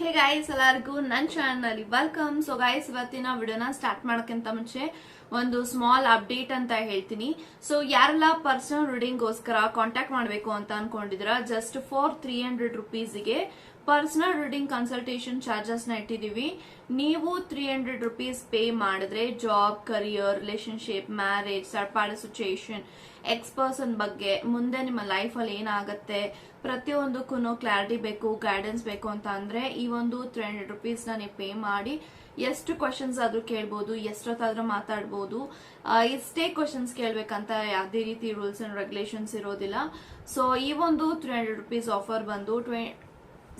Hey guys ಎಲ್ಲರಿಗೂ ನನ್ನ channel welcome so guys ಇವತ್ತಿನ ವಿಡಿಯೋನ ಸ್ಟಾರ್ಟ್ ಮಾಡೋಕ್ಕಿಂತ ಮುಂಚೆ ಒಂದು ಸ್ಮಾಲ್ ಅಪ್ಡೇಟ್ ಅಂತ ಹೇಳ್ತೀನಿ. ಸೊ ಯಾರೆಲ್ಲ ಪರ್ಸನಲ್ ರೀಡಿಂಗ್ಗೋಸ್ಕರ ಕಾಂಟ್ಯಾಕ್ಟ್ ಮಾಡಬೇಕು ಅಂತ ಅನ್ಕೊಂಡಿದ್ರ ಜಸ್ಟ್ ಫೋರ್ ತ್ರೀ ಹಂಡ್ರೆಡ್ ರುಪೀಸ್ಗೆ ಪರ್ಸನಲ್ ರೀಡಿಂಗ್ ಕನ್ಸಲ್ಟೇಷನ್ ಚಾರ್ಜಸ್ನ ಇಟ್ಟಿದೀವಿ ನೀವು ತ್ರೀ ಹಂಡ್ರೆಡ್ ರುಪೀಸ್ ಪೇ ಮಾಡಿದ್ರೆ ಜಾಬ್ ಕರಿಯರ್ ರಿಲೇಶನ್ಶಿಪ್ ಮ್ಯಾರೇಜ್ ಸರ್ಪಾಡ ಸಿಚುಯೇಷನ್ ಎಕ್ಸ್ ಪರ್ಸನ್ ಬಗ್ಗೆ ಮುಂದೆ ನಿಮ್ಮ ಲೈಫ್ ಅಲ್ಲಿ ಏನಾಗುತ್ತೆ ಪ್ರತಿಯೊಂದಕ್ಕೂ ಕ್ಲಾರಿಟಿ ಬೇಕು ಗೈಡೆನ್ಸ್ ಬೇಕು ಅಂತ ಅಂದ್ರೆ ಈ ಒಂದು ತ್ರೀ ಹಂಡ್ರೆಡ್ ರುಪೀಸ್ನ ನೀವು ಪೇ ಮಾಡಿ. ಎಷ್ಟು ಕ್ವಶನ್ಸ್ ಆದ್ರೂ ಕೇಳ್ಬೋದು, ಎಷ್ಟೊತ್ತಾದ್ರೂ ಮಾತಾಡ್ಬೋದು. ಎಷ್ಟೇ ಕ್ವಶನ್ಸ್ ಕೇಳಬೇಕಂತ ಯಾವುದೇ ರೀತಿ ರೂಲ್ಸ್ ಅಂಡ್ ರೆಗ್ಯುಲೇಷನ್ಸ್ ಇರೋದಿಲ್ಲ. ಸೊ ಈ ಒಂದು ತ್ರೀ ಹಂಡ್ರೆಡ್ ರುಪೀಸ್ ಆಫರ್ ಬಂದು ಟ್ವೆ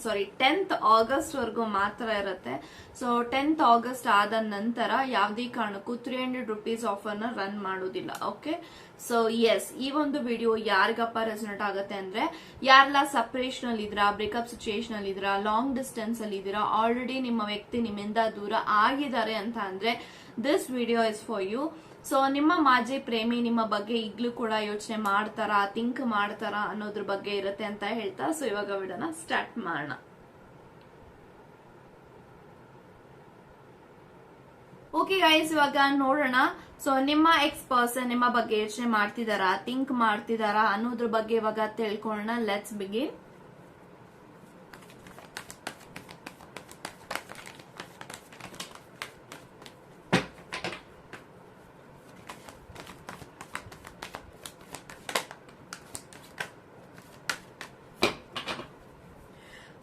ಸಾರಿ ಟೆಂತ್ ಆಗಸ್ಟ್ ವರೆಗೂ ಮಾತ್ರ ಇರುತ್ತೆ. ಸೊ ಟೆಂತ್ ಆಗಸ್ಟ್ ಆದ ನಂತರ ಯಾವುದೇ ಕಾರಣಕ್ಕೂ ತ್ರೀ ಹಂಡ್ರೆಡ್ ರುಪೀಸ್ ಆಫರ್ನ ರನ್ ಮಾಡೋದಿಲ್ಲ ಓಕೆ ಸೊ ಎಸ್ ಈ ಒಂದು ವಿಡಿಯೋ ಯಾರಿಗಪ್ಪ ರೆಸನೆಟ್ ಆಗುತ್ತೆ ಅಂದ್ರೆ, ಯಾರೆಲ್ಲ ಸಪರೇಷನ್ ಅಲ್ಲಿ ಇದ್ರಾ ಬ್ರೇಕಪ್ ಸಿಚುಯೇಷನ್ ಅಲ್ಲಿ ಇದ್ರಾ ಲಾಂಗ್ ಡಿಸ್ಟೆನ್ಸ್ ಅಲ್ಲಿ ಇದ್ದೀರಾ ಆಲ್ರೆಡಿ ನಿಮ್ಮ ವ್ಯಕ್ತಿ ನಿಮ್ಮಿಂದ ದೂರ ಆಗಿದ್ದಾರೆ ಅಂತ ಅಂದ್ರೆ this video is for you so ನಿಮ್ಮ ಮಾಜಿ ಪ್ರೇಮಿ ನಿಮ್ಮ ಬಗ್ಗೆ ಈಗ್ಲೂ ಕೂಡ ಯೋಚನೆ ಮಾಡ್ತಾರಾ ಥಿಂಕ್ ಮಾಡ್ತಾರಾ ಅನ್ನೋದ್ರ ಬಗ್ಗೆ ಇರುತ್ತೆ ಅಂತ ಹೇಳ್ತಾ ಸೊ ಇವಾಗ ವಿಡನ ಸ್ಟಾರ್ಟ್ ಮಾಡೋಣ. ಓಕೆ ಗೈಸ್ ಇವಾಗ ನೋಡೋಣ. ಸೊ ನಿಮ್ಮ ಎಕ್ಸ್ ಪರ್ಸನ್ ನಿಮ್ಮ ಬಗ್ಗೆ ಯೋಚನೆ ಮಾಡ್ತಿದಾರಾ ಥಿಂಕ್ ಮಾಡ್ತಿದಾರಾ ಅನ್ನೋದ್ರ ಬಗ್ಗೆ ಇವಾಗ ತಿಳ್ಕೊಳ್ಳೋಣ. Let's begin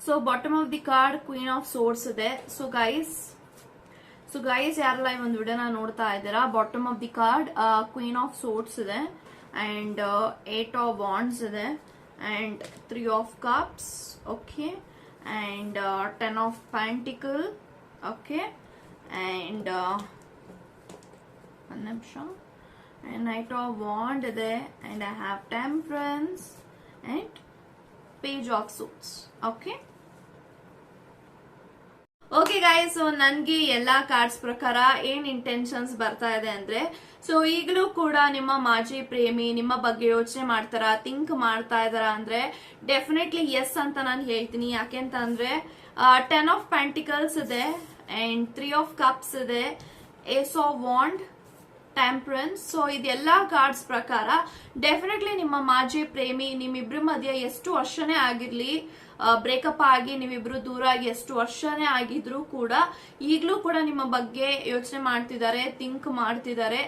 so bottom of the card queen of swords ಇದೆ. ಸೊ ಗೈಸ್ ಸೊ ಗೈಸ್ ಯಾರೆಲ್ಲ ಈ ಒಂದು ವಿಡಿಯೋನ ನೋಡ್ತಾ ಇದ್ದೀರಾ? Bottom of the card queen of swords ಇದೆ. ಅಂಡ್ ಏಟ್ ಆಫ್ ಬಾಂಡ್ಸ್ ಇದೆ. And three of cups okay and ten of pentacle okay and ಒಂದು ನಿಮಿಷ. ಅಂಡ್ ನೈಟ್ ಆಫ್ ಬಾಂಡ್ ಇದೆ. And I have temperance and page of swords okay okay guys so ನನ್ಗೆ ಎಲ್ಲಾ cards ಪ್ರಕಾರ ಏನ್ intentions ಬರ್ತಾ ಇದೆ ಅಂದ್ರೆ ಸೊ ಈಗಲೂ ಕೂಡ ನಿಮ್ಮ ಮಾಜಿ ಪ್ರೇಮಿ, ನಿಮ್ಮ ಬಗ್ಗೆ ಯೋಚನೆ ಮಾಡ್ತಾರ ಥಿಂಕ್ ಮಾಡ್ತಾ ಇದಾರ ಅಂದ್ರೆ ಡೆಫಿನೆಟ್ಲಿ ಎಸ್ ಅಂತ ನಾನು ಹೇಳ್ತೀನಿ. ಯಾಕೆಂತ ಅಂದ್ರೆ ಟೆನ್ ಆಫ್ ಪ್ಯಾಂಟಿಕಲ್ಸ್ ಇದೆ ಅಂಡ್ ತ್ರೀ ಆಫ್ ಕಪ್ಸ್ ಇದೆ ace of wand temperance so ಇದೆಲ್ಲಾ ಕಾರ್ಡ್ಸ್ ಪ್ರಕಾರ ಡೆಫಿನೆಟ್ಲಿ ನಿಮ್ಮ ಮಾಜಿ ಪ್ರೇಮಿ, ನಿಮ್ಮಿಬ್ರ ಮಧ್ಯೆ ಎಷ್ಟು ವರ್ಷನೇ ಆಗಿರ್ಲಿ ಬ್ರೇಕಪ್ ಆಗಿ ನೀವಿಬ್ರು ದೂರ ಆಗಿ ಎಷ್ಟು ವರ್ಷನೇ ಆಗಿದ್ರು ಕೂಡ ಈಗಲೂ ಕೂಡ ನಿಮ್ಮ ಬಗ್ಗೆ ಯೋಚನೆ ಮಾಡ್ತಿದ್ದಾರೆ ಥಿಂಕ್ ಮಾಡ್ತಿದ್ದಾರೆ.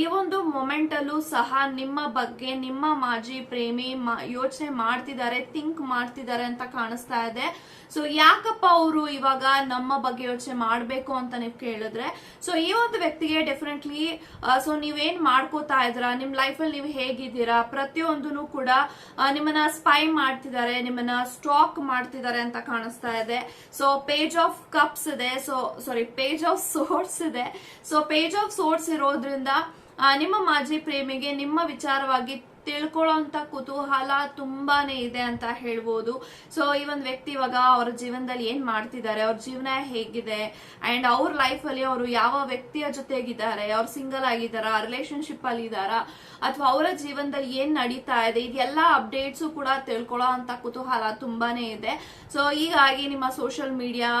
ಈ ಒಂದು ಮೊಮೆಂಟ್ ಅಲ್ಲೂ ಸಹ ನಿಮ್ಮ ಬಗ್ಗೆ ನಿಮ್ಮ ಮಾಜಿ ಪ್ರೇಮಿ ಯೋಚನೆ ಮಾಡ್ತಿದ್ದಾರೆ ಥಿಂಕ್ ಮಾಡ್ತಿದ್ದಾರೆ ಅಂತ ಕಾಣಿಸ್ತಾ ಇದೆ. ಸೊ ಯಾಕಪ್ಪ ಅವರು ಇವಾಗ ನಮ್ಮ ಬಗ್ಗೆ ಯೋಚನೆ ಮಾಡಬೇಕು ಅಂತ ನೀವು ಕೇಳಿದ್ರೆ ಸೊ ಈ ಒಂದು ವ್ಯಕ್ತಿಗೆ ಡೆಫಿನೆಟ್ಲಿ ಸೊ ನೀವೇನ್ ಮಾಡ್ಕೋತಾ ಇದ್ರ ನಿಮ್ ಲೈಫ್ ಅಲ್ಲಿ ನೀವು ಹೇಗಿದ್ದೀರಾ? ಪ್ರತಿಯೊಂದನು ಕೂಡ ನಿಮ್ಮನ್ನ ಸ್ಪೈ ಮಾಡ್ತಿದ್ದಾರೆ, ನಿಮ್ಮನ್ನ ಸ್ಟಾಕ್ ಮಾಡ್ತಿದ್ದಾರೆ ಅಂತ ಕಾಣಿಸ್ತಾ ಇದೆ. ಸೊ ಪೇಜ್ ಆಫ್ ಕಪ್ಸ್ ಇದೆ. So sorry page of swords ಇದೆ. ಸೊ ಪೇಜ್ ಆಫ್ ಸೋರ್ಟ್ಸ್ ಇರೋದ್ರಿಂದ ನಿಮ್ಮ ಮಾಜಿ ಪ್ರೇಮಿಗೆ ನಿಮ್ಮ ವಿಚಾರವಾಗಿ ತಿಳ್ಕೊಳ್ಳೋಂತ ಕುತೂಹಲ ತುಂಬಾನೇ ಇದೆ ಅಂತ ಹೇಳ್ಬೋದು. ಸೊ ಈ ಒಂದು ವ್ಯಕ್ತಿ ಇವಾಗ ಅವ್ರ ಜೀವನದಲ್ಲಿ ಏನ್ ಮಾಡ್ತಿದ್ದಾರೆ? ಅವ್ರ ಜೀವನ ಹೇಗಿದೆ? ಅಂಡ್ ಅವ್ರ ಲೈಫ್ ಅಲ್ಲಿ ಅವರು ಯಾವ ವ್ಯಕ್ತಿಯ ಜೊತೆಗಿದ್ದಾರೆ? ಅವ್ರು ಸಿಂಗಲ್ ಆಗಿದಾರ ರಿಲೇಶನ್ಶಿಪ್ ಅಲ್ಲಿ ಇದ್ದಾರಾ? ಅಥವಾ ಅವರ ಜೀವನದಲ್ಲಿ ಏನ್ ನಡೀತಾ ಇದೆ? ಇದೆಲ್ಲ ಅಪ್ಡೇಟ್ಸ್ ಕೂಡ ತಿಳ್ಕೊಳ್ಳೋ ಅಂತ ಕುತೂಹಲ ತುಂಬಾನೇ ಇದೆ. ಸೊ ಹೀಗಾಗಿ ನಿಮ್ಮ ಸೋಷಿಯಲ್ ಮೀಡಿಯಾ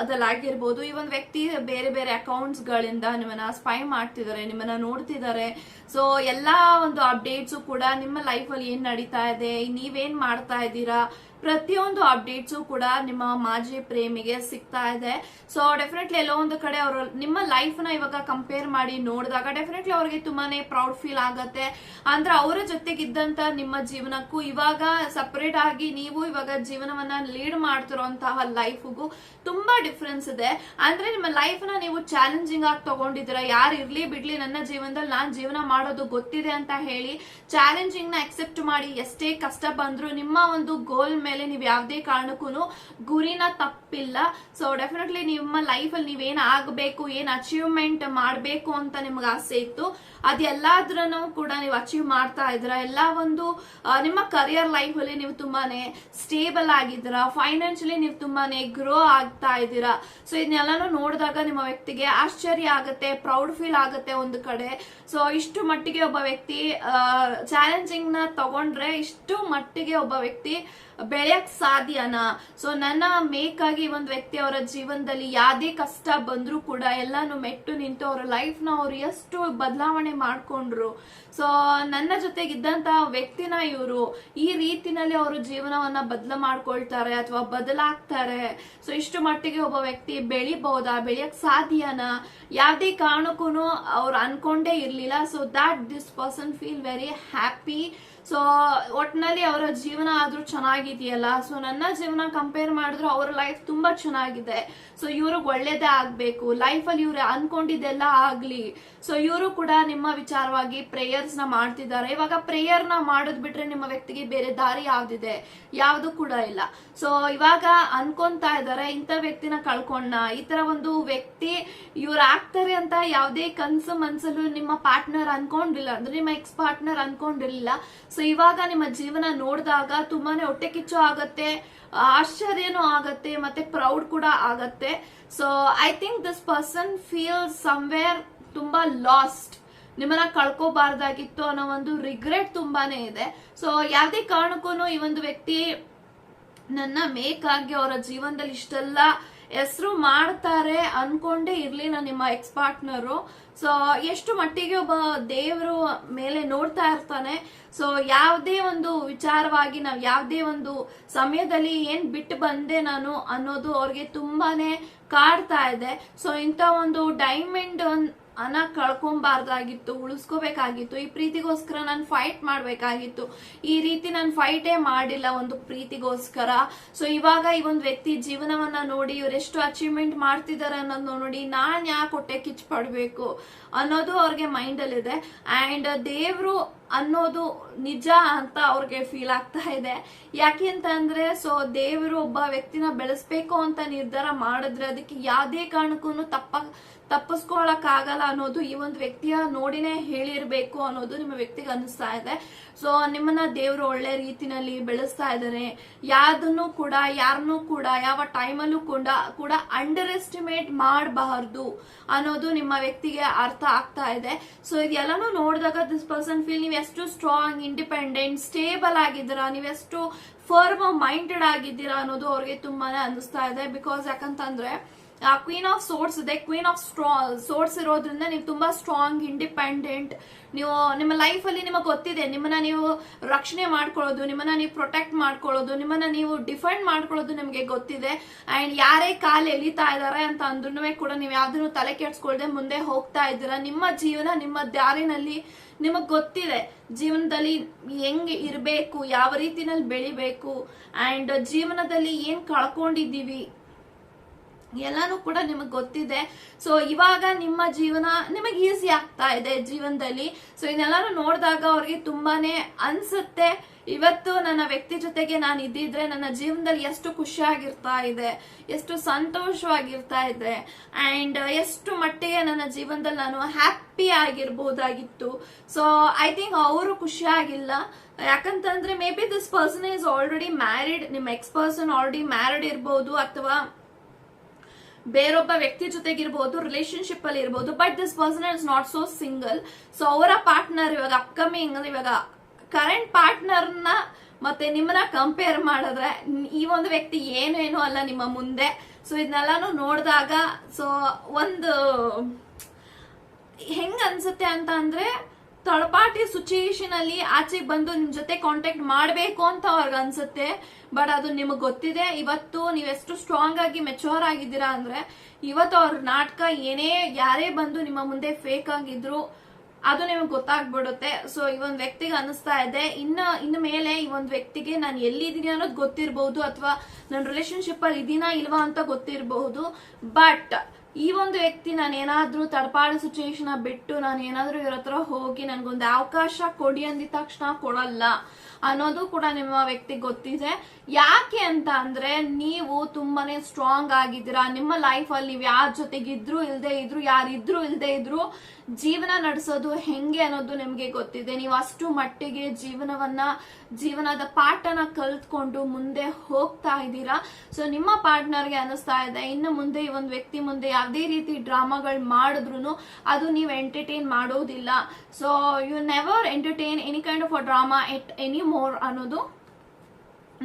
ಅದಲ್ಲಾಗಿರ್ಬೋದು. ಈ ಒಂದು ವ್ಯಕ್ತಿ ಬೇರೆ ಬೇರೆ ಅಕೌಂಟ್ಸ್ ಗಳಿಂದ ನಿಮ್ಮನ್ನ ಸ್ಪೈ ಮಾಡ್ತಿದ್ದಾರೆ, ನಿಮ್ಮನ್ನ ನೋಡ್ತಿದ್ದಾರೆ. ಸೊ ಎಲ್ಲಾ ಒಂದು ಅಪ್ಡೇಟ್ಸ್ ಕೂಡ ನಿಮ್ಮ ಲೈಫ್ ಅಲ್ಲಿ ಏನ್ ನಡೀತಾ ಇದೆ ನೀವೇನ್ ಮಾಡ್ತಾ ಇದ್ದೀರಾ ಪ್ರತಿಯೊಂದು ಅಪ್ಡೇಟ್ಸು ಕೂಡ ನಿಮ್ಮ ಮಾಜಿ ಪ್ರೇಮಿಗೆ ಸಿಗ್ತಾ ಇದೆ. ಸೊ ಡೆಫಿನೆಟ್ಲಿ ಎಲ್ಲೋ ಒಂದು ಕಡೆ ಅವರು ನಿಮ್ಮ ಲೈಫ್ನ ಇವಾಗ ಕಂಪೇರ್ ಮಾಡಿ ನೋಡಿದಾಗ ಡೆಫಿನೆಟ್ಲಿ ಅವ್ರಿಗೆ ತುಂಬಾನೇ ಪ್ರೌಡ್ ಫೀಲ್ ಆಗತ್ತೆ. ಅಂದ್ರೆ ಅವರ ಜೊತೆಗಿದ್ದಂತ ನಿಮ್ಮ ಜೀವನಕ್ಕೂ ಇವಾಗ ಸಪರೇಟ್ ಆಗಿ ನೀವು ಇವಾಗ ಜೀವನವನ್ನ ಲೀಡ್ ಮಾಡ್ತಿರೋಂತಹ ಲೈಫ್ಗೂ ತುಂಬಾ ಡಿಫ್ರೆನ್ಸ್ ಇದೆ. ಅಂದ್ರೆ ನಿಮ್ಮ ಲೈಫ್ನ ನೀವು ಚಾಲೆಂಜಿಂಗ್ ಆಗಿ ತಗೊಂಡಿದ್ದೀರಾ, ಯಾರು ಇರ್ಲಿ ಬಿಡ್ಲಿ ನನ್ನ ಜೀವನದಲ್ಲಿ ನಾನು ಜೀವನ ಮಾಡೋದು ಗೊತ್ತಿದೆ ಅಂತ ಹೇಳಿ ಚಾಲೆಂಜಿಂಗ್ನ ಅಕ್ಸೆಪ್ಟ್ ಮಾಡಿ ಎಷ್ಟೇ ಕಷ್ಟ ಬಂದ್ರು ನಿಮ್ಮ ಒಂದು ಗೋಲ್ ಮೇಲೆ ನೀವು ಯಾವುದೇ ಕಾರಣಕ್ಕೂ ಗುರಿನ ತಪ್ಪಿಲ್ಲ. ಸೊ ಡೆಫಿನೆಟ್ಲಿ ನಿಮ್ಮ ಲೈಫ್ ಅಲ್ಲಿ ನೀವೇನ್ ಆಗಬೇಕು, ಏನ್ ಅಚೀವ್ಮೆಂಟ್ ಮಾಡಬೇಕು ಅಂತ ನಿಮ್ಗೆ ಆಸೆ ಇತ್ತು. ಅದೆಲ್ಲಾದ್ರೂ ಕೂಡ ನೀವು ಅಚೀವ್ ಮಾಡ್ತಾ ಇದ್ರ ಎಲ್ಲ ಒಂದು ನಿಮ್ಮ ಕರಿಯರ್ ಲೈಫ್ ಅಲ್ಲಿ ನೀವು ತುಂಬಾನೇ ಸ್ಟೇಬಲ್ ಆಗಿದ್ದೀರಾ? ಫೈನಾನ್ಷಿಯಲಿ ನೀವು ತುಂಬಾನೇ ಗ್ರೋ ಆಗ್ತಾ ಇದ್ದೀರಾ? ಸೊ ಇದನ್ನೆಲ್ಲಾನು ನೋಡಿದಾಗ ನಿಮ್ಮ ವ್ಯಕ್ತಿಗೆ ಆಶ್ಚರ್ಯ ಆಗುತ್ತೆ ಪ್ರೌಡ್ ಫೀಲ್ ಆಗುತ್ತೆ ಒಂದು ಕಡೆ. ಸೊ ಇಷ್ಟು ಮಟ್ಟಿಗೆ ಒಬ್ಬ ವ್ಯಕ್ತಿ ಚಾಲೆಂಜಿಂಗ್ನ ತಗೊಂಡ್ರೆ ಇಷ್ಟು ಮಟ್ಟಿಗೆ ಒಬ್ಬ ವ್ಯಕ್ತಿ ಬೆಳೆಯಕ್ ಸಾಧ್ಯನಾ? ಸೊ ನನ್ನ ಮೇಕಾಗಿ ಒಂದು ವ್ಯಕ್ತಿ ಅವರ ಜೀವನದಲ್ಲಿ ಯಾವ್ದೇ ಕಷ್ಟ ಬಂದ್ರು ಕೂಡ ಎಲ್ಲಾನು ಮೆಟ್ಟು ನಿಂತು ಅವರ ಲೈಫ್ನ ಅವ್ರು ಎಷ್ಟು ಬದಲಾವಣೆ ಮಾಡ್ಕೊಂಡ್ರು. ಸೊ ನನ್ನ ಜೊತೆಗಿದ್ದಂತ ವ್ಯಕ್ತಿನ ಇವರು ಈ ರೀತಿನಲ್ಲಿ ಅವರು ಜೀವನವನ್ನ ಬದಲ ಮಾಡ್ಕೊಳ್ತಾರೆ ಅಥವಾ ಬದಲಾಗ್ತಾರೆ. ಸೊ ಇಷ್ಟು ಮಟ್ಟಿಗೆ ಒಬ್ಬ ವ್ಯಕ್ತಿ ಬೆಳಿಬಹುದಾ ಬೆಳೆಯಕ್ ಸಾಧ್ಯನಾ? ಯಾವ್ದೇ ಕಾರಣಕ್ಕೂ ಅವ್ರು ಅನ್ಕೊಂಡೇ ಇರ್ಲಿಲ್ಲ. So that this person feel very happy so ಒಟ್ನಲ್ಲಿ ಅವರ ಜೀವನ ಆದ್ರೂ ಚೆನ್ನಾಗಿದೆಯಲ್ಲ? ಸೊ ನನ್ನ ಜೀವನ ಕಂಪೇರ್ ಮಾಡಿದ್ರು ಅವ್ರ ಲೈಫ್ ತುಂಬಾ ಚೆನ್ನಾಗಿದೆ. ಸೊ ಇವ್ರಿಗೆ ಒಳ್ಳೇದೇ ಆಗ್ಬೇಕು. ಅಲ್ಲಿ ಇವ್ರು ಅನ್ಕೊಂಡಿದ್ದೆಲ್ಲ ಆಗ್ಲಿ. ಸೊ ಇವರು ಕೂಡ ನಿಮ್ಮ ವಿಚಾರವಾಗಿ ಪ್ರೇಯರ್ಸ್ನ ಮಾಡ್ತಿದ್ದಾರೆ. ಇವಾಗ ಪ್ರೇಯರ್ನ ಮಾಡೋದ್ ಬಿಟ್ರೆ ನಿಮ್ಮ ವ್ಯಕ್ತಿಗೆ ಬೇರೆ ದಾರಿ ಯಾವ್ದಿದೆ? ಯಾವ್ದು ಕೂಡ ಇಲ್ಲ. ಸೊ ಇವಾಗ ಅನ್ಕೊಂತಾ ಇದಾರೆ ಇಂಥ ವ್ಯಕ್ತಿನ ಕಳ್ಕೊಂಡ ಈ ತರ ಒಂದು ವ್ಯಕ್ತಿ ಇವ್ರು ಆಗ್ತಾರೆ ಅಂತ ಯಾವ್ದೇ ಕನ್ಸು ಮನ್ಸಲ್ಲೂ ನಿಮ್ಮ ಪಾರ್ಟ್ನರ್ ಅನ್ಕೊಂಡಿಲ್ಲ. ಅಂದ್ರೆ ನಿಮ್ಮ ಎಕ್ಸ್ ಪಾರ್ಟ್ನರ್ ಅನ್ಕೊಂಡಿರ್ಲಿಲ್ಲ. ಸೊ ಇವಾಗ ನಿಮ್ಮ ಜೀವನ ನೋಡಿದಾಗ ತುಂಬಾನೇ ಹೊಟ್ಟೆ ಕಿಚ್ಚು ಆಗತ್ತೆ, ಆಶ್ಚರ್ಯನೂ ಆಗತ್ತೆ, ಮತ್ತೆ ಪ್ರೌಡ್ ಕೂಡ ಆಗತ್ತೆ. So I think this person feel somewhere ತುಂಬಾ ಲಾಸ್ಟ್ ನಿಮ್ಮನ್ನ ಕಳ್ಕೋಬಾರ್ದಾಗಿತ್ತು ಅನ್ನೋ ಒಂದು ರಿಗ್ರೆಟ್ ತುಂಬಾನೇ ಇದೆ. ಸೊ ಯಾವುದೇ ಕಾರಣಕ್ಕೂ ಈ ಒಂದು ವ್ಯಕ್ತಿ ನನ್ನ ಮೇಕ್ ಆಗಿ ಅವರ ಜೀವನದಲ್ಲಿ ಇಷ್ಟೆಲ್ಲ ಹೆಸರು ಮಾಡ್ತಾರೆ ಅನ್ಕೊಂಡೇ ಇರ್ಲಿಲ್ಲ ನಿಮ್ಮ ಎಕ್ಸ್ ಪಾರ್ಟ್ನರು ಸೊ ಎಷ್ಟು ಮಟ್ಟಿಗೆ ಒಬ್ಬ ದೇವರು ಮೇಲೆ ನೋಡ್ತಾ ಇರ್ತಾನೆ. ಸೊ ಯಾವುದೇ ಒಂದು ವಿಚಾರವಾಗಿ ನಾವು ಯಾವುದೇ ಒಂದು ಸಮಯದಲ್ಲಿ ಏನ್ ಬಿಟ್ಟು ಬಂದೆ ನಾನು ಅನ್ನೋದು ಅವ್ರಿಗೆ ತುಂಬಾನೇ ಕಾಡ್ತಾ ಇದೆ. ಸೊ ಇಂಥ ಒಂದು ಡೈಮಂಡ್ ಅನ್ನ ಕಳ್ಕೊಂಬಾರ್ದಾಗಿತ್ತು, ಉಳಿಸ್ಕೋಬೇಕಾಗಿತ್ತು, ಈ ಪ್ರೀತಿಗೋಸ್ಕರ ನಾನು ಫೈಟ್ ಮಾಡಬೇಕಾಗಿತ್ತು. ಈ ರೀತಿ ನಾನು ಫೈಟೇ ಮಾಡಿಲ್ಲ ಒಂದು ಪ್ರೀತಿಗೋಸ್ಕರ. ಸೊ ಇವಾಗ ಈ ಒಂದು ವ್ಯಕ್ತಿ ಜೀವನವನ್ನ ನೋಡಿ ಇವರೆಷ್ಟು ಅಚೀವ್ಮೆಂಟ್ ಮಾಡ್ತಿದ್ದಾರೆ ಅನ್ನೋದು ನೋಡಿ ನಾನು ಯಾಕೆ ಹೊಟ್ಟೆ ಕಿಚ್ಚು ಪಡಬೇಕು ಅನ್ನೋದು ಅವ್ರಿಗೆ ಮೈಂಡಲ್ಲಿದೆ ಆ್ಯಂಡ್ ದೇವ್ರು ಅನ್ನೋದು ನಿಜ ಅಂತ ಅವ್ರಿಗೆ ಫೀಲ್ ಆಗ್ತಾ ಇದೆ. ಯಾಕೆ ಅಂತ ಅಂದ್ರೆ ಸೊ ದೇವರು ಒಬ್ಬ ವ್ಯಕ್ತಿನ ಬೆಳೆಸ್ಬೇಕು ಅಂತ ನಿರ್ಧಾರ ಮಾಡಿದ್ರೆ ಅದಕ್ಕೆ ಯಾವುದೇ ಕಾರಣಕ್ಕೂ ತಪ್ಪ ತಪ್ಪಿಸ್ಕೊಳಕ್ ಆಗಲ್ಲ ಅನ್ನೋದು ಈ ಒಂದು ವ್ಯಕ್ತಿಯ ನೋಡಿನೇ ಹೇಳಿರ್ಬೇಕು ಅನ್ನೋದು ನಿಮ್ಮ ವ್ಯಕ್ತಿಗೆ ಅನಿಸ್ತಾ ಇದೆ. ಸೊ ನಿಮ್ಮನ್ನ ದೇವರು ಒಳ್ಳೆ ರೀತಿನಲ್ಲಿ ಬೆಳೆಸ್ತಾ ಇದ್ದಾರೆ ಯಾವ್ದನ್ನು ಕೂಡ ಯಾರನ್ನು ಕೂಡ, ಯಾವ ಟೈಮಲ್ಲೂ ಕೂಡ ಕೂಡ ಅಂಡರ್ ಎಸ್ಟಿಮೇಟ್ ಮಾಡಬಾರ್ದು ಅನ್ನೋದು ನಿಮ್ಮ ವ್ಯಕ್ತಿಗೆ ಅರ್ಥ ಆಗ್ತಾ ಇದೆ. ಸೊ ಇದೆಲ್ಲಾನು ನೋಡಿದಾಗ ದಿಸ್ ಪರ್ಸನ್ ಫೀಲ್ ನೀವು ಎಷ್ಟು ಸ್ಟ್ರಾಂಗ್ ಇಂಡಿಪೆಂಡೆಂಟ್ ಸ್ಟೇಬಲ್ ಆಗಿದ್ದೀರಾ, ನೀವೆಷ್ಟು ಫರ್ಮ್ ಮೈಂಡೆಡ್ ಆಗಿದ್ದೀರಾ ಅನ್ನೋದು ಅವ್ರಿಗೆ ತುಂಬಾನೇ ಅನಿಸ್ತಾ ಇದೆ. ಬಿಕಾಸ್ ಯಾಕಂತಂದ್ರೆ ಕ್ವೀನ್ ಆಫ್ ಸೋರ್ಸ್ ಇದೆ. ಕ್ವೀನ್ ಆಫ್ ಸ್ಟ್ರಾ ಸೋರ್ಸ್ ಇರೋದ್ರಿಂದ ನೀವು ತುಂಬಾ ಸ್ಟ್ರಾಂಗ್ ಇಂಡಿಪೆಂಡೆಂಟ್ ನೀವು, ನಿಮ್ಮ ಲೈಫ್ ಅಲ್ಲಿ ನಿಮಗೆ ಗೊತ್ತಿದೆ. ನಿಮ್ಮನ್ನ ನೀವು ರಕ್ಷಣೆ ಮಾಡ್ಕೊಳ್ಳೋದು, ನಿಮ್ಮನ್ನ ನೀವು ಪ್ರೊಟೆಕ್ಟ್ ಮಾಡ್ಕೊಳ್ಳೋದು, ನಿಮ್ಮನ್ನ ನೀವು ಡಿಫೆಂಡ್ ಮಾಡ್ಕೊಳ್ಳೋದು ನಿಮಗೆ ಗೊತ್ತಿದೆ. ಅಂಡ್ ಯಾರೇ ಕಾಲು ಎಳಿತಾ ಇದಾರೆ ಅಂತ ಅಂದ್ರೂ ಕೂಡ ನೀವು ಯಾವ್ದನ್ನು ತಲೆ ಕೆಡ್ಸ್ಕೊಳ್ದೆ ಮುಂದೆ ಹೋಗ್ತಾ ಇದ್ದೀರಾ. ನಿಮ್ಮ ಜೀವನ, ನಿಮ್ಮ ದಾರಿನಲ್ಲಿ ನಿಮಗ್ ಗೊತ್ತಿದೆ. ಜೀವನದಲ್ಲಿ ಹೆಂಗ್ ಇರಬೇಕು, ಯಾವ ರೀತಿನಲ್ಲಿ ಬೆಳಿಬೇಕು ಅಂಡ್ ಜೀವನದಲ್ಲಿ ಏನ್ ಕಳ್ಕೊಂಡಿದೀವಿ ಎಲ್ಲಾನು ಕೂಡ ನಿಮಗೆ ಗೊತ್ತಿದೆ. ಸೊ ಇವಾಗ ನಿಮ್ಮ ಜೀವನ ನಿಮಗೆ ಈಸಿ ಆಗ್ತಾ ಇದೆ ಜೀವನದಲ್ಲಿ. ಸೊ ಇದನ್ನೆಲ್ಲಾನು ನೋಡಿದಾಗ ಅವ್ರಿಗೆ ತುಂಬಾನೇ ಅನ್ಸುತ್ತೆ. ಇವತ್ತು ನನ್ನ ವ್ಯಕ್ತಿ ಜೊತೆಗೆ ನಾನು ಇದ್ದಿದ್ರೆ ನನ್ನ ಜೀವನದಲ್ಲಿ ಎಷ್ಟು ಖುಷಿಯಾಗಿರ್ತಾ ಇದೆ, ಎಷ್ಟು ಸಂತೋಷವಾಗಿರ್ತಾ ಇದೆ ಅಂಡ್ ಎಷ್ಟು ಮಟ್ಟಿಗೆ ನನ್ನ ಜೀವನದಲ್ಲಿ ನಾನು ಹ್ಯಾಪಿ ಆಗಿರ್ಬೋದಾಗಿತ್ತು. ಸೊ ಐ ಥಿಂಕ್ ಅವರು ಖುಷಿಯಾಗಿಲ್ಲ. ಯಾಕಂತಂದ್ರೆ maybe this person is already married ನಿಮ್ಮ ಎಕ್ಸ್ ಪರ್ಸನ್ ಆಲ್ರೆಡಿ ಮ್ಯಾರಿಡ್ ಇರ್ಬೋದು, ಅಥವಾ ಬೇರೊಬ್ಬ ವ್ಯಕ್ತಿ ಜೊತೆಗಿರ್ಬೋದು ರಿಲೇಶನ್ಶಿಪ್ ಅಲ್ಲಿ ಇರ್ಬೋದು but this person is not so single so ಅವರ ಪಾರ್ಟ್ನರ್ ಇವಾಗ ಅಪ್ಕಮಿಂಗ್ ಅಂದ್ರೆ ಇವಾಗ ಕರೆಂಟ್ ಪಾರ್ಟ್ನರ್ನ ಮತ್ತೆ ನಿಮ್ಮನ್ನ ಕಂಪೇರ್ ಮಾಡಿದ್ರೆ ಈ ಒಂದು ವ್ಯಕ್ತಿ ಏನೇನು ಅಲ್ಲ ನಿಮ್ಮ ಮುಂದೆ. ಸೊ ಇದನ್ನೆಲ್ಲಾನು ನೋಡಿದಾಗ ಸೊ ಒಂದು ಹೆಂಗ್ ಅನ್ಸುತ್ತೆ ಅಂತ ಅಂದ್ರೆ ತಳಪಾಟಿ ಸಿಚುಯೇಷನ್ ಅಲ್ಲಿ ಆಚೆಗೆ ಬಂದು ನಿಮ್ ಜೊತೆ ಕಾಂಟ್ಯಾಕ್ಟ್ ಮಾಡಬೇಕು ಅಂತ ಅವ್ರಿಗೆ ಅನ್ಸುತ್ತೆ. ಬಟ್ ಅದು ನಿಮಗೆ ಗೊತ್ತಿದೆ. ಇವತ್ತು ನೀವೆಷ್ಟು ಸ್ಟ್ರಾಂಗ್ ಆಗಿ ಮೆಚೂರ್ ಆಗಿದ್ದೀರಾ ಅಂದ್ರೆ, ಇವತ್ತು ಅವ್ರ ನಾಟಕ ಏನೇ ಯಾರೇ ಬಂದು ನಿಮ್ಮ ಮುಂದೆ ಫೇಕ್ ಆಗಿದ್ರು, ಅದು ನಿಮಗೆ ಗೊತ್ತಾಗ್ಬಿಡುತ್ತೆ. ಸೊ ಈ ಒಂದು ವ್ಯಕ್ತಿಗೆ ಅನಿಸ್ತಾ ಇದೆ. ಇನ್ನ ಇನ್ನ ಮೇಲೆ ಈ ಒಂದು ವ್ಯಕ್ತಿಗೆ ನಾನು ಎಲ್ಲಿದ್ದೀನಿ ಅನ್ನೋದು ಗೊತ್ತಿರಬಹುದು ಅಥವಾ ನನ್ನ ರಿಲೇಶನ್ಶಿಪ್ ಅಲ್ಲಿ ಇದೀನಾ ಇಲ್ವಾ ಅಂತ ಗೊತ್ತಿರಬಹುದು ಬಟ್ ಈ ಒಂದು ವ್ಯಕ್ತಿ ನಾನು ಏನಾದ್ರೂ ತಡಪಾಡ ಸಿಚುಯೇಷನ್ ಬಿಟ್ಟು ನಾನು ಏನಾದ್ರೂ ಇವ್ರ ಹತ್ರ ಹೋಗಿ ನನ್ಗೊಂದು ಅವಕಾಶ ಕೊಡಿ ಅಂದಿದ ತಕ್ಷಣ ಕೊಡಲ್ಲ. ಅನ್ನೋದು ಕೂಡ ನಿಮ್ಮ ವ್ಯಕ್ತಿಗೆ ಗೊತ್ತಿದೆ. ಯಾಕೆ ಅಂತ ಅಂದ್ರೆ ನೀವು ತುಂಬಾನೇ ಸ್ಟ್ರಾಂಗ್ ಆಗಿದ್ದೀರಾ. ನಿಮ್ಮ ಲೈಫ್ ಅಲ್ಲಿ ನೀವು ಯಾರ ಜೊತೆಗಿದ್ರು ಇಲ್ದೇ ಇದ್ರು ಯಾರಿದ್ರು ಇಲ್ದೇ ಇದ್ರು, ಜೀವನ ನಡೆಸೋದು ಹೆಂಗೆ ಅನ್ನೋದು ನಿಮ್ಗೆ ಗೊತ್ತಿದೆ. ನೀವು ಅಷ್ಟು ಮಟ್ಟಿಗೆ ಜೀವನವನ್ನ, ಜೀವನದ ಪಾಠನ ಕಲ್ತ್ಕೊಂಡು ಮುಂದೆ ಹೋಗ್ತಾ ಇದ್ದೀರಾ. ಸೊ ನಿಮ್ಮ ಪಾರ್ಟ್ನರ್ಗೆ ಅನಿಸ್ತಾ ಇದೆ. ಇನ್ನು ಮುಂದೆ ಈ ಒಂದು ವ್ಯಕ್ತಿ ಮುಂದೆ ಯಾವುದೇ ರೀತಿ ಡ್ರಾಮಾಗಳು ಮಾಡಿದ್ರು ಅದು ನೀವು ಎಂಟರ್ಟೈನ್ ಮಾಡೋದಿಲ್ಲ. So you never entertain any kind of drama at any more ಅನ್ನೋದು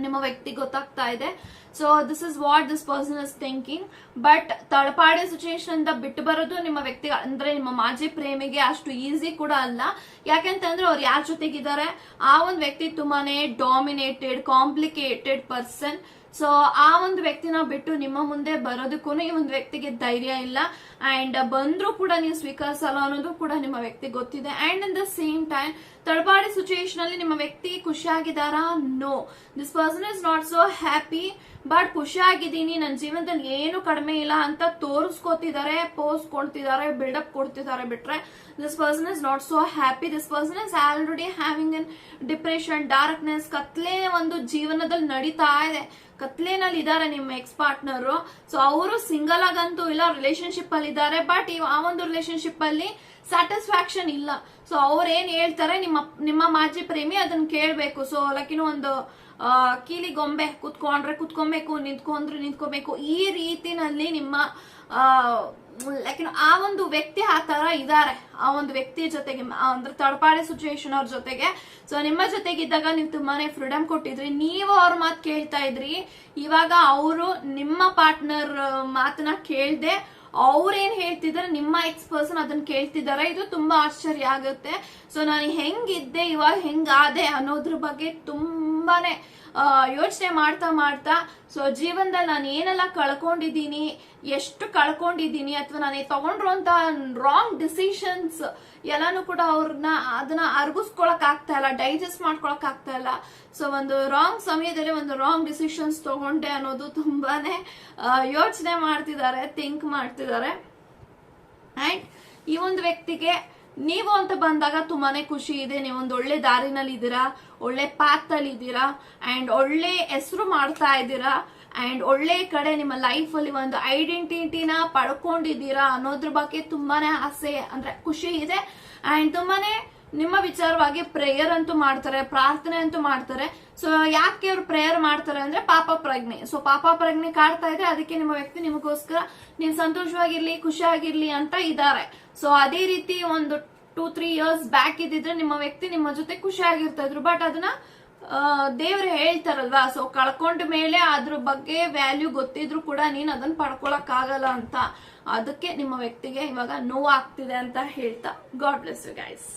ನಿಮ್ಮ ವ್ಯಕ್ತಿ ಗೊತ್ತಾಗ್ತಾ ಇದೆ. So this is what this person is thinking but ತಳಪಾಡಿ situation ಇಂದ ಬಿಟ್ಟು ಬರೋದು ನಿಮ್ಮ ವ್ಯಕ್ತಿ, ಅಂದ್ರೆ ನಿಮ್ಮ ಮಾಜಿ ಪ್ರೇಮಿಗೆ ಅಷ್ಟು ಈಸಿ ಕೂಡ ಅಲ್ಲ. ಯಾಕೆಂತಂದ್ರೆ ಅವ್ರು ಯಾರ ಜೊತೆಗಿದ್ದಾರೆ? ಆ ಒಂದು ವ್ಯಕ್ತಿ ತುಂಬಾನೇ ಡಾಮಿನೇಟೆಡ್ ಕಾಂಪ್ಲಿಕೇಟೆಡ್ ಪರ್ಸನ್ ಸೊ ಆ ಒಂದು ವ್ಯಕ್ತಿನ ಬಿಟ್ಟು ನಿಮ್ಮ ಮುಂದೆ ಬರೋದಕ್ಕೂ ಈ ಒಂದು ವ್ಯಕ್ತಿಗೆ ಧೈರ್ಯ ಇಲ್ಲ. ಅಂಡ್ ಬಂದ್ರೂ ಕೂಡ ನೀವು ಸ್ವೀಕರಿಸಲ್ಲ ಅನ್ನೋದು ಕೂಡ ನಿಮ್ಮ ವ್ಯಕ್ತಿ ಗೊತ್ತಿದೆ. And in the same time ತಡಪಾಡಿ situation ಅಲ್ಲಿ ನಿಮ್ಮ ವ್ಯಕ್ತಿ ಖುಷಿಯಾಗಿದಾರಾ no this person is not so happy but ಖುಷಿಯಾಗಿದ್ದೀನಿ. ನನ್ನ ಜೀವನದಲ್ಲಿ ಏನು ಕಡಿಮೆ ಇಲ್ಲ ಅಂತ ತೋರಿಸ್ಕೊತಿದ್ದಾರೆ ಪೋಸ್ ಕೊಡ್ತಿದ್ದಾರೆ ಬಿಲ್ಡಪ್ ಕೊಡ್ತಿದ್ದಾರೆ ಬಿಟ್ರೆ. This person is not so happy this person is already having an depression darkness ಕತ್ಲೆ ಒಂದು ಜೀವನದಲ್ಲಿ ನಡೀತಾ ಇದೆ. ಕತ್ಲೆನಲ್ಲಿ ಇದ್ದಾರೆ ನಿಮ್ಮ ಎಕ್ಸ್ ಪಾರ್ಟ್ನರ್ ಸೊ ಅವರು ಸಿಂಗಲ್ ಆಗಂತೂ ಇಲ್ಲ ರಿಲೇಶನ್ಶಿಪ್ ಅಲ್ಲಿ ಇದ್ದಾರೆ. ಬಟ್ ಆ ಒಂದು ರಿಲೇಶನ್ಶಿಪ್ ಅಲ್ಲಿ ಸ್ಯಾಟಿಸ್ಫ್ಯಾಕ್ಷನ್ ಇಲ್ಲ. ಸೊ ಅವ್ರು ಏನ್ ಹೇಳ್ತಾರೆ? ನಿಮ್ಮ ನಿಮ್ಮ ಮಾಜಿ ಪ್ರೇಮಿ ಅದನ್ನ ಕೇಳಬೇಕು. ಸೊ ಲೈಕ್ ಒಂದು ಕೀಲಿ ಗೊಂಬೆ ಕುತ್ಕೊಂಡ್ರೆ ಕುತ್ಕೊಬೇಕು, ನಿಂತ್ಕೊಂಡ್ರೆ ನಿಂತ್ಕೋಬೇಕು. ಈ ರೀತಿನಲ್ಲಿ ನಿಮ್ಮ ಲೈಕ್ ಆ ಒಂದು ವ್ಯಕ್ತಿ ಆ ತರ ಇದ್ದಾರೆ ಆ ಒಂದು ವ್ಯಕ್ತಿ ಜೊತೆಗೆ ಅಂದ್ರೆ ತಡಪಾಡೆ ಸಿಚುವೇಶನ್ ಅವ್ರ ಜೊತೆಗೆ. ಸೊ ನಿಮ್ಮ ಜೊತೆಗಿದ್ದಾಗ ನೀವು ತುಂಬಾನೇ ಫ್ರೀಡಮ್ ಕೊಟ್ಟಿದ್ರಿ. ನೀವು ಅವ್ರ ಮಾತು ಕೇಳ್ತಾ ಇದ್ರಿ. ಇವಾಗ ಅವರು ನಿಮ್ಮ ಪಾರ್ಟ್ನರ್ ಮಾತನ್ನ ಕೇಳ್ದೆ ಅವ್ರೇನ್ ಹೇಳ್ತಿದಾರೆ ನಿಮ್ಮ ಎಕ್ಸ್ ಪರ್ಸನ್ ಅದನ್ನ ಕೇಳ್ತಿದ್ದಾರೆ. ಇದು ತುಂಬಾ ಆಶ್ಚರ್ಯ ಆಗುತ್ತೆ. ಸೊ ನಾನು ಹೆಂಗಿದ್ದೆ, ಇವಾಗ ಹೆಂಗಾದೆ ಅನ್ನೋದ್ರ ಬಗ್ಗೆ ತುಂಬಾನೇ ಯೋಚನೆ ಮಾಡ್ತಾ ಮಾಡ್ತಾ, ಸೊ ಜೀವನದಲ್ಲಿ ನಾನು ಏನೆಲ್ಲ ಕಳ್ಕೊಂಡಿದ್ದೀನಿ, ಎಷ್ಟು ಕಳ್ಕೊಂಡಿದ್ದೀನಿ ಅಥವಾ ನಾನು ತಗೊಂಡಿರುವಂತ ರಾಂಗ್ ಡಿಸಿಷನ್ಸ್ ಎಲ್ಲಾನು ಕೂಡ ಅವ್ರನ್ನ ಅದನ್ನ ಅರ್ಗಿಸ್ಕೊಳಕ್ ಆಗ್ತಾ ಇಲ್ಲ ಡೈಜೆಸ್ಟ್ ಮಾಡ್ಕೊಳಕ್ ಆಗ್ತಾ ಇಲ್ಲ. ಸೊ ಒಂದು ರಾಂಗ್ ಸಮಯದಲ್ಲಿ ಒಂದು ರಾಂಗ್ ಡಿಸಿಷನ್ಸ್ ತಗೊಂಡೆ ಅನ್ನೋದು ತುಂಬಾನೇ ಯೋಚನೆ ಮಾಡ್ತಿದ್ದಾರೆ ಥಿಂಕ್ ಮಾಡ್ತಿದ್ದಾರೆ. ಅಂಡ್ ಈ ಒಂದು ವ್ಯಕ್ತಿಗೆ ನೀವು ಅಂತ ಬಂದಾಗ ತುಂಬಾನೇ ಖುಷಿ ಇದೆ. ನೀವು ಒಂದು ಒಳ್ಳೆ ದಾರಿನಲ್ಲಿ ಇದ್ದೀರಾ, ಒಳ್ಳೆ ಪಾತ್ ಅಲ್ಲಿ ಇದ್ದೀರಾ ಅಂಡ್ ಒಳ್ಳೆ ಹೆಸರು ಮಾಡ್ತಾ ಇದ್ದೀರಾ ಅಂಡ್ ಒಳ್ಳೆ ಕಡೆ ನಿಮ್ಮ ಲೈಫ್ ಅಲ್ಲಿ ಒಂದು ಐಡೆಂಟಿಟಿನ ಪಡ್ಕೊಂಡಿದ್ದೀರಾ ಅನ್ನೋದ್ರ ಬಗ್ಗೆ ತುಂಬಾನೇ ಆಸೆ ಅಂದ್ರೆ ಖುಷಿ ಇದೆ. ಅಂಡ್ ತುಂಬಾನೇ ನಿಮ್ಮ ವಿಚಾರವಾಗಿ ಪ್ರೇಯರ್ ಅಂತೂ ಮಾಡ್ತಾರೆ, ಪ್ರಾರ್ಥನೆ ಅಂತೂ ಮಾಡ್ತಾರೆ. ಸೊ ಯಾಕೆ ಅವ್ರು ಪ್ರೇಯರ್ ಮಾಡ್ತಾರೆ ಅಂದ್ರೆ ಪಾಪ ಪ್ರಜ್ಞೆ. ಸೊ ಪಾಪ ಪ್ರಜ್ಞೆ ಕಾಡ್ತಾ ಇದೆ, ಅದಕ್ಕೆ ನಿಮ್ಮ ವ್ಯಕ್ತಿ ನಿಮಗೋಸ್ಕರ ನೀವು ಸಂತೋಷವಾಗಿರ್ಲಿ, ಖುಷಿಯಾಗಿರ್ಲಿ ಅಂತ ಇದ್ದಾರೆ. ಸೊ ಅದೇ ರೀತಿ ಒಂದು ಟೂ ತ್ರೀ ಇಯರ್ಸ್ ಬ್ಯಾಕ್ ಇದ್ದಿದ್ರೆ ನಿಮ್ಮ ವ್ಯಕ್ತಿ ನಿಮ್ಮ ಜೊತೆ ಖುಷಿಯಾಗಿರ್ತಾ ಇದ್ರು. ಬಟ್ ಅದನ್ನ ದೇವ್ರು ಹೇಳ್ತಾರಲ್ವಾ? ಸೊ ಕಳ್ಕೊಂಡ ಮೇಲೆ ಅದ್ರ ಬಗ್ಗೆ ವ್ಯಾಲ್ಯೂ ಗೊತ್ತಿದ್ರು ಕೂಡ ನೀನ್ ಅದನ್ನ ಪಡ್ಕೊಳಕ್ ಆಗಲ್ಲ ಅಂತ. ಅದಕ್ಕೆ ನಿಮ್ಮ ವ್ಯಕ್ತಿಗೆ ಇವಾಗ ನೋವಾಗ್ತಿದೆ ಅಂತ ಹೇಳ್ತಾ. God bless you guys